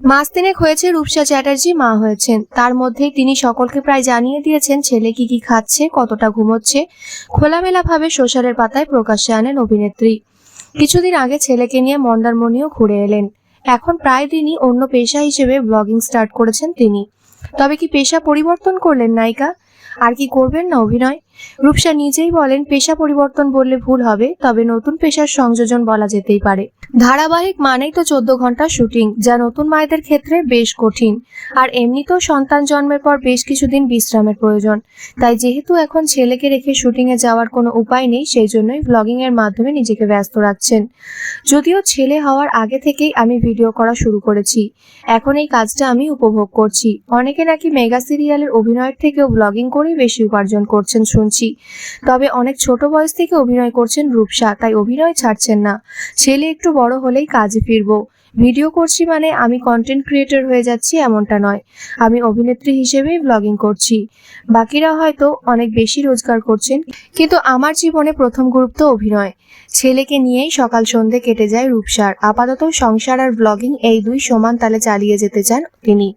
মাস তিনেক হয়েছে রূপসা চ্যাটার্জি মা হয়েছেন। তার মধ্যেই তিনি সকলকে প্রায় জানিয়ে দিয়েছেন, ছেলে কি কি খাচ্ছে, কতটা ঘুমোচ্ছে। খোলামেলাভাবে সোশ্যালের পাতায় প্রকাশ্যে আনেন অভিনেত্রী। কিছুদিন আগে ছেলেকে নিয়ে মন্দারমণিও ঘুরে এলেন। এখন প্রায় দিনই অন্য পেশা হিসেবে ব্লগিং স্টার্ট করেছেন তিনি। তবে কি পেশা পরিবর্তন করলেন নায়িকা? আর কি করবেন না অভিনয়? রূপসা নিজেই বলেন, পেশা পরিবর্তন বললে ভুল হবে, তবে নতুন পেশার সংযোজন বলা যেতেই পারে। ধারাবাহিক মানেই তো চোদ্দ ঘণ্টা শুটিং, যা নতুন মায়েদের ক্ষেত্রে বেশ কঠিন। আর এমনিতেও সন্তান জন্মের পর বেশ কিছুদিন বিশ্রামের প্রয়োজন। তাই যেহেতু এখন ছেলেকে রেখে শুটিংয়ে যাওয়ার কোনো উপায় নেই, সেই জন্যই ব্লগিং এর মাধ্যমে নিজেকে ব্যস্ত রাখছেন। যদিও ছেলে হওয়ার আগে থেকেই আমি ভিডিও করা শুরু করেছি। এখন এই কাজটা আমি উপভোগ করছি। অনেকে নাকি মেগা সিরিয়ালের অভিনয়ের থেকেও ব্লগিং করেই বেশি উপার্জন করছেন শুনছি। তবে অনেক ছোট বয়স থেকে অভিনয় করছেন রূপসা, তাই অভিনয় ছাড়ছেন না। ছেলে একটু বড় হলেই কাজে ফিরবো। ভিডিও করছি মানে আমি কন্টেন্ট ক্রিয়েটর হয়ে যাচ্ছি এমনটা নয়। আমি অভিনেত্রী হিসেবেই ব্লগিং করছি। বাকিরা হয়তো অনেক বেশি রোজগার করছেন, কিন্তু আমার জীবনে প্রথম গুরুত্ব অভিনয়। ছেলেকে নিয়েই সকাল সন্ধে কেটে যায় রূপসার। আপাতত সংসার আর ব্লগিং এই দুই সমান তালে চালিয়ে যেতে চান তিনি।